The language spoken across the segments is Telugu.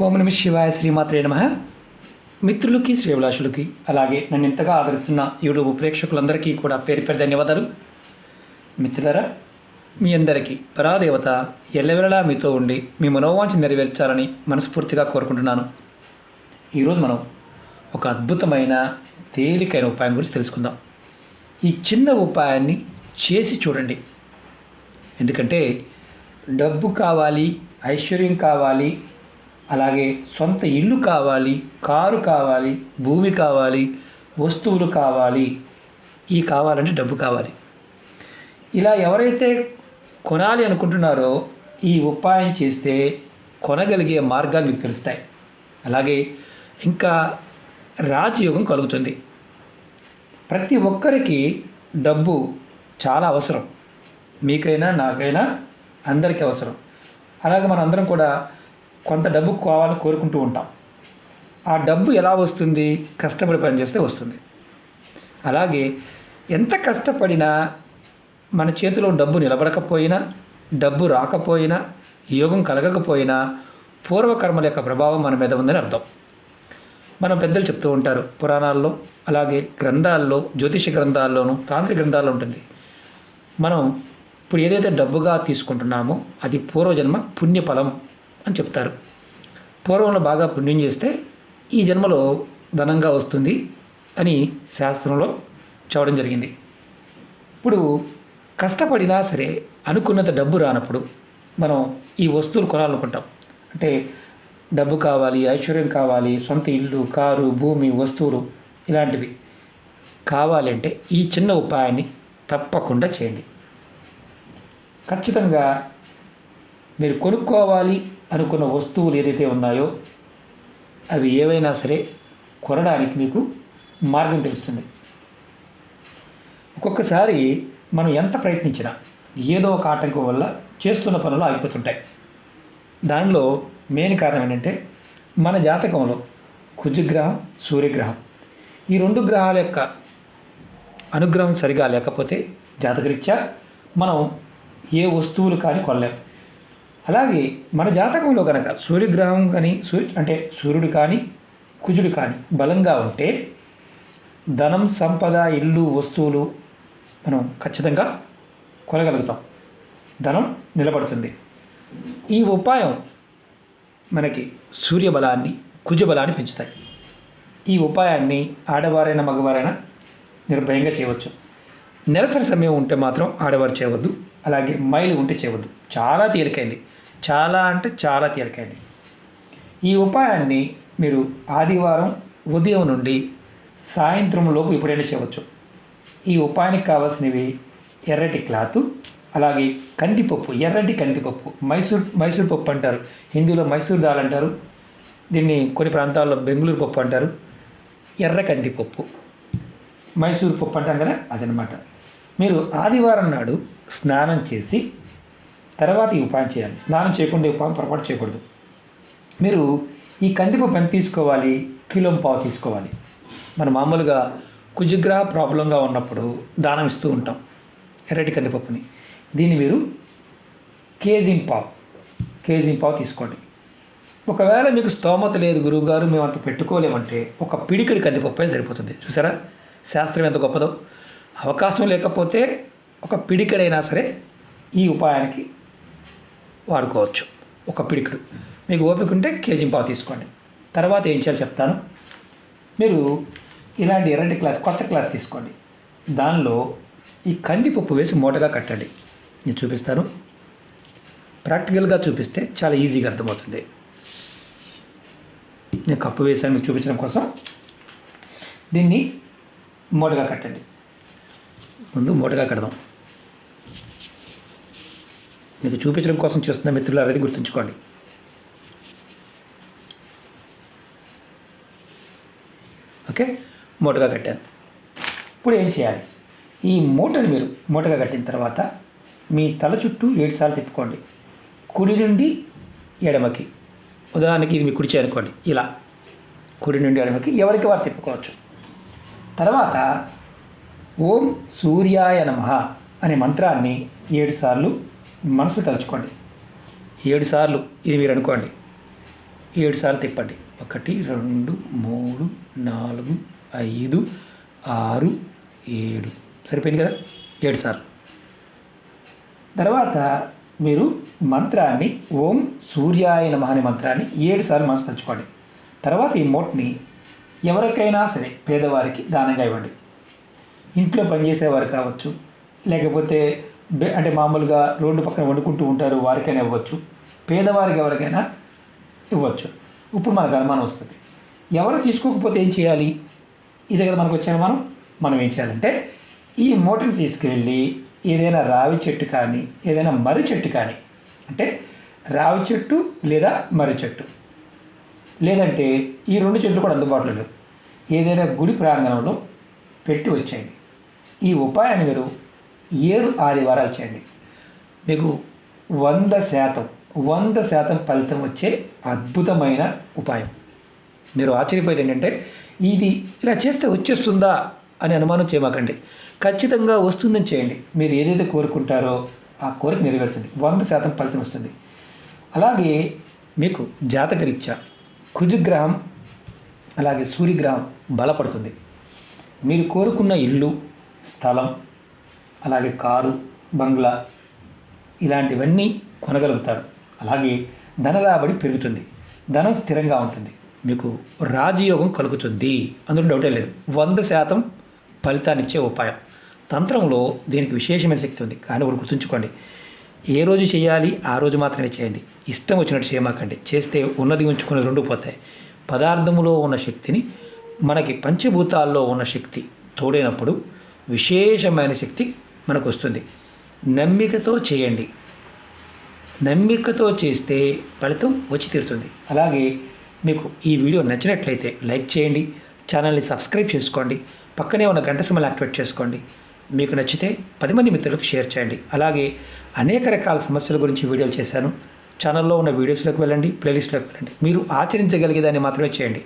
ఓం నమ శివాయ శ్రీమాత్రే నమ. మిత్రులకి శ్రీభిలాషులకి అలాగే నన్ను ఇంతగా ఆదరిస్తున్న యూట్యూబ్ ప్రేక్షకులందరికీ కూడా పేరు పేరు ధన్యవాదాలు. మిత్రులరా మీ అందరికీ పరాదేవత ఎల్లవెల్లలా మీతో ఉండి మీ మనోవాంఛ నెరవేర్చాలని మనస్ఫూర్తిగా కోరుకుంటున్నాను. ఈరోజు మనం ఒక అద్భుతమైన తేలికైన ఉపాయం గురించి తెలుసుకుందాం. ఈ చిన్న ఉపాయాన్ని చేసి చూడండి. ఎందుకంటే డబ్బు కావాలి ఐశ్వర్యం కావాలి అలాగే సొంత ఇల్లు కావాలి కారు కావాలి భూమి కావాలి వస్తువులు కావాలి. ఈ కావాలంటే డబ్బు కావాలి. ఇలా ఎవరైతే కొనాలి అనుకుంటున్నారో ఈ ఉపాయం చేస్తే కొనగలిగే మార్గాలు మీకు తెలుస్తాయి. అలాగే ఇంకా రాజయోగం కలుగుతుంది. ప్రతి ఒక్కరికి డబ్బు చాలా అవసరం. మీకైనా నాకైనా అందరికీ అవసరం. అలాగే మనందరం కూడా కొంత డబ్బు కావాలని కోరుకుంటూ ఉంటాం. ఆ డబ్బు ఎలా వస్తుంది? కష్టపడి పనిచేస్తే వస్తుంది. అలాగే ఎంత కష్టపడినా మన చేతిలో డబ్బు నిలబడకపోయినా డబ్బు రాకపోయినా యోగం కలగకపోయినా పూర్వకర్మల యొక్క ప్రభావం మన మీద ఉందని అర్థం. మన పెద్దలు చెప్తూ ఉంటారు పురాణాల్లో అలాగే గ్రంథాల్లో జ్యోతిష గ్రంథాల్లోనూ తాంత్రిక గ్రంథాల్లో ఉంటుంది. మనం ఇప్పుడు ఏదైతే డబ్బుగా తీసుకుంటున్నామో అది పూర్వజన్మ పుణ్యఫలం. అని చెప్తారు. పూర్వంలో బాగా పుణ్యం చేస్తే ఈ జన్మలో ధనంగా వస్తుంది అని శాస్త్రంలో చెప్పడం జరిగింది. ఇప్పుడు కష్టపడినా సరే అనుకున్నంత డబ్బు రానప్పుడు మనం ఈ వస్తువులు కొనాలనుకుంటాం. అంటే డబ్బు కావాలి ఐశ్వర్యం కావాలి సొంత ఇల్లు కారు భూమి వస్తువులు ఇలాంటివి కావాలంటే ఈ చిన్న ఉపాయాన్ని తప్పకుండా చేయండి. ఖచ్చితంగా మీరు కొనుక్కోవాలి అనుకున్న వస్తువులు ఏదైతే ఉన్నాయో అవి ఏవైనా సరే కొనడానికి మీకు మార్గం తెలుస్తుంది. ఒక్కొక్కసారి మనం ఎంత ప్రయత్నించినా ఏదో ఒక ఆటంకం వల్ల చేస్తున్న పనులు ఆగిపోతుంటాయి. దానిలో మెయిన్ కారణం ఏంటంటే మన జాతకంలో కుజగ్రహం సూర్యగ్రహం ఈ రెండు గ్రహాల యొక్క అనుగ్రహం సరిగా లేకపోతే జాతకరీత్యా మనం ఏ వస్తువులు కానీ కొనలేము అలాగే మన జాతకంలో కనుక సూర్యగ్రహం కానీ సూర్య అంటే సూర్యుడు కానీ కుజుడు కానీ బలంగా ఉంటే ధనం సంపద ఇల్లు వస్తువులు మనం ఖచ్చితంగా కొనగలుగుతాం. ధనం నిలబడుతుంది. ఈ ఉపాయం మనకి సూర్యబలాన్ని కుజబలాన్ని పెంచుతాయి. ఈ ఉపాయాన్ని ఆడవారైనా మగవారైనా నిర్భయంగా చేయవచ్చు. నెలసరి సమయం ఉంటే మాత్రం ఆడవారు చేయవద్దు. అలాగే మైలు ఉంటే చేయవద్దు. చాలా తేలికైంది. చాలా అంటే చాలా తేలికైంది ఈ ఉపాయాన్ని మీరు ఆదివారం ఉదయం నుండి సాయంత్రం లోపు ఎప్పుడైనా చేయవచ్చు. ఈ ఉపాయానికి కావాల్సినవి ఎర్రటి క్లాత్ అలాగే కందిపప్పు ఎర్రటి కందిపప్పు. మైసూర్ మైసూర్ పప్పు అంటారు. హిందీలో మైసూర్ దాల్ అంటారు. దీన్ని కొన్ని ప్రాంతాల్లో బెంగళూరు పప్పు అంటారు. ఎర్ర కందిపప్పు. మైసూర్ పప్పు అంటాం కదా అదనమాట. మీరు ఆదివారం నాడు స్నానం చేసి తర్వాత ఈ ఉపాయం చేయాలి. స్నానం చేయకుండా ఉపాయం పొరపాటు చేయకూడదు. మీరు ఈ కందిపప్పు ఎంత తీసుకోవాలి? కిలో పావు తీసుకోవాలి. మనం మామూలుగా కుజగ్రహ ప్రాబ్లంగా ఉన్నప్పుడు దానం ఇస్తూ ఉంటాం ఎర్రటి కందిపప్పుని. దీన్ని మీరు కేజీ పావు కేజీ పావు తీసుకోండి. ఒకవేళ మీకు స్తోమత లేదు గురువుగారు మేము అంత పెట్టుకోలేమంటే ఒక పిడికిడి కందిపప్పు అయితే సరిపోతుంది. చూసారా? శాస్త్రం ఎంత గొప్పదో. అవకాశం లేకపోతే ఒక పిడికిడైనా సరే ఈ ఉపాయానికి వాడుకోవచ్చు. ఒక పిడికిడు. మీకు ఓపిక ఉంటే కేజీ పావు తీసుకోండి. తర్వాత ఏం చేయాలో చెప్తాను. మీరు ఇలాంటి ఎర్రటి క్లాత్ కొత్త క్లాత్ తీసుకోండి. దానిలో ఈ కందిపప్పు వేసి మూటగా కట్టండి. నేను చూపిస్తాను. ప్రాక్టికల్గా చూపిస్తే చాలా ఈజీగా అర్థమవుతుంది. నేను కప్పు వేసాను మీకు చూపించడం కోసం. దీన్ని మూటగా కట్టండి. ముందు మూటగా కడదాం. మీకు చూపించడం కోసం చేస్తున్న మిత్రులు అనేది గుర్తుంచుకోండి. ఓకే? మూటగా కట్టాను. ఇప్పుడు ఏం చేయాలి? ఈ మూటని మీరు మూటగా కట్టిన తర్వాత మీ తల చుట్టూ ఏడు సార్లు తిప్పుకోండి. కుడి నుండి ఎడమకి. ఉదాహరణకి ఇది మీ కుడిచే అనుకోండి. ఇలా. కుడి నుండి ఎడమకి. ఎవరికి వారు తిప్పుకోవచ్చు? తర్వాత ఓం సూర్యాయ నమ అనే మంత్రాన్ని ఏడు మనసులు మనసు తలుచుకోండి. ఏడు సార్లు ఇది మీరు అనుకోండి. ఏడు సార్లు తిప్పండి. ఒకటి రెండు మూడు నాలుగు ఐదు ఆరు ఏడు. సరిపోయింది కదా? ఏడు సార్లు. తర్వాత మీరు మంత్రాన్ని ఓం సూర్యాయ నమః అనే మంత్రాన్ని ఏడు సార్లు మనసు తలుచుకోండి. తర్వాత ఈ మోట్ని ఎవరికైనా సరే పేదవారికి దానంగా ఇవ్వండి. ఇంట్లో పనిచేసేవారు కావచ్చు లేకపోతే అంటే మామూలుగా రోడ్డు పక్కన వండుకుంటూ ఉంటారు వారికైనా ఇవ్వచ్చు. పేదవారికి ఎవరికైనా ఇవ్వచ్చు. ఇప్పుడు మనకు అనుమానం వస్తుంది. ఎవరు తీసుకోకపోతే ఏం చేయాలి? ఇది కదా మనకు వచ్చిన మనం మనం ఏం చేయాలంటే ఈ మూటని తీసుకెళ్ళి ఏదైనా రావి చెట్టు కానీ ఏదైనా మర్రి చెట్టు కానీ అంటే రావి చెట్టు లేదా మర్రి చెట్టు. లేదంటే ఈ రెండు చెట్లు కూడా అందుబాటులో లేవు. ఏదైనా గుడి ప్రాంగణంలో పెట్టి వచ్చేయండి. ఈ ఉపాయాన్ని మీరు ఏడు ఆదివారాలు చేయండి. మీకు వంద శాతం వంద శాతం ఫలితం వచ్చే అద్భుతమైన ఉపాయం. మీరు ఆశ్చర్యపోయేది ఏంటంటే ఇది ఇలా చేస్తే వచ్చేస్తుందా అని అనుమానం చేయమాకండి. ఖచ్చితంగా వస్తుందని చేయండి. మీరు ఏదైతే కోరుకుంటారో ఆ కోరిక నెరవేరుతుంది. వంద శాతం ఫలితం వస్తుంది. అలాగే మీకు జాతకరీత్యా కుజగ్రహం అలాగే సూర్యగ్రహం బలపడుతుంది. మీరు కోరుకున్న ఇల్లు స్థలం అలాగే కారు బంగ్లా ఇలాంటివన్నీ కొనగలుగుతారు. అలాగే ధన రాబడి పెరుగుతుంది. ధనం స్థిరంగా ఉంటుంది. మీకు రాజయోగం కలుగుతుంది అందులో డౌటే లేదు. వంద శాతం ఫలితాన్నిచ్చే ఉపాయం. తంత్రంలో దీనికి విశేషమైన శక్తి ఉంది. కానీ ఒకటి గుర్తుంచుకోండి. ఏ రోజు చేయాలి ఆ రోజు మాత్రమే చేయండి. ఇష్టం వచ్చినట్టు చేయమాకండి. చేస్తే ఉన్నది ఉంచుకుని రెండు పోతాయి. పదార్థములో ఉన్న శక్తిని మనకి పంచభూతాల్లో ఉన్న శక్తి తోడైనప్పుడు విశేషమైన శక్తి మనకు వస్తుంది నమ్మికతో చేయండి. నమ్మికతో చేస్తే ఫలితం వచ్చి తీరుతుంది. అలాగే మీకు ఈ వీడియో నచ్చినట్లయితే లైక్ చేయండి ఛానల్ని సబ్స్క్రైబ్ చేసుకోండి పక్కనే ఉన్న గంట సమయాలు యాక్టివేట్ చేసుకోండి. మీకు నచ్చితే పది మంది మిత్రులకు షేర్ చేయండి. అలాగే అనేక రకాల సమస్యల గురించి వీడియోలు చేశాను. ఛానల్లో ఉన్న వీడియోస్లోకి వెళ్ళండి ప్లేలిస్ట్లోకి వెళ్ళండి. మీరు ఆచరించగలిగేదాన్ని మాత్రమే చేయండి.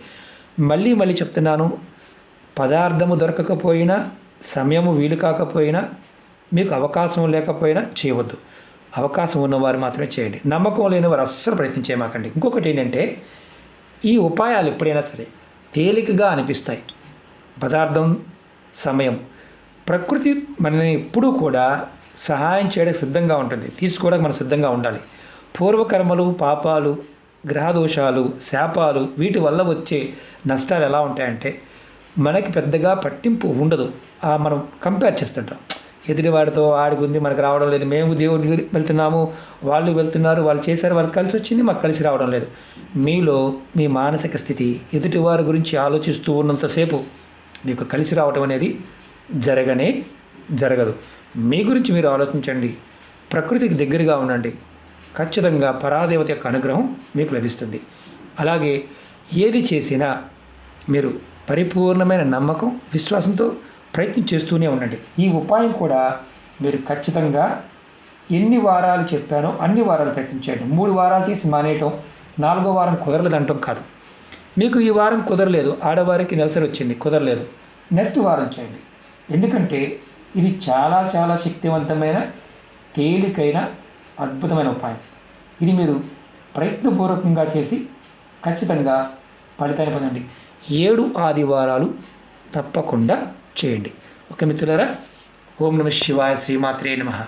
మళ్ళీ మళ్ళీ చెప్తున్నాను పదార్థము దొరకకపోయినా సమయము వీలు కాకపోయినా మీకు అవకాశం లేకపోయినా చేయవద్దు. అవకాశం ఉన్నవారు మాత్రమే చేయండి. నమ్మకం లేని వారు అస్సలు ప్రయత్నం చేయమాకండి. ఇంకొకటి ఏంటంటే ఈ ఉపాయాలు ఎప్పుడైనా సరే తేలికగా అనిపిస్తాయి. పదార్థం సమయం. ప్రకృతి మనని ఎప్పుడూ కూడా సహాయం చేయడానికి సిద్ధంగా ఉంటుంది. తీసుకోవడానికి మనం సిద్ధంగా ఉండాలి. పూర్వకర్మలు పాపాలు గ్రహదోషాలు శాపాలు వీటి వల్ల వచ్చే నష్టాలు ఎలా ఉంటాయంటే మనకి పెద్దగా పట్టింపు ఉండదు. ఆ మనం కంపేర్ చేస్తుంటాం. ఎదుటివాడితో ఆడికి ఉంది మనకు రావడం లేదు. మేము దేవుడి దగ్గరికి వెళ్తున్నాము. వాళ్ళు వెళ్తున్నారు వాళ్ళు చేశారు వాళ్ళకి కలిసి వచ్చింది మాకు కలిసి రావడం లేదు. మీలో మీ మానసిక స్థితి ఎదుటివారి గురించి ఆలోచిస్తూ ఉన్నంతసేపు మీకు కలిసి రావడం అనేది జరగనే జరగదు. మీ గురించి మీరు ఆలోచించండి. ప్రకృతికి దగ్గరగా ఉండండి. ఖచ్చితంగా పరాదేవత యొక్క అనుగ్రహం మీకు లభిస్తుంది. అలాగే ఏది చేసినా మీరు పరిపూర్ణమైన నమ్మకం విశ్వాసంతో ప్రయత్నం చేస్తూనే ఉండండి. ఈ ఉపాయం కూడా మీరు ఖచ్చితంగా ఎన్ని వారాలు చెప్పానో అన్ని వారాలు ప్రయత్నించండి మూడు వారాలు చేసి మానేయటం నాలుగో వారం కుదరలేదు అంటాం కాదు. మీకు ఈ వారం కుదరలేదు. ఆడవారికి నెలసరి వచ్చింది కుదరలేదు. నెక్స్ట్ వారం చేయండి. ఎందుకంటే ఇది చాలా చాలా శక్తివంతమైన తేలికైన అద్భుతమైన ఉపాయం. ఇది మీరు ప్రయత్నపూర్వకంగా చేసి ఖచ్చితంగా ఫలితాన్ని పొందండి. ఏడు ఆదివారాలు తప్పకుండా చేయండి. ఓకే మిత్రులారా? ఓం నమ శివాయ శ్రీమాత్రే నమః.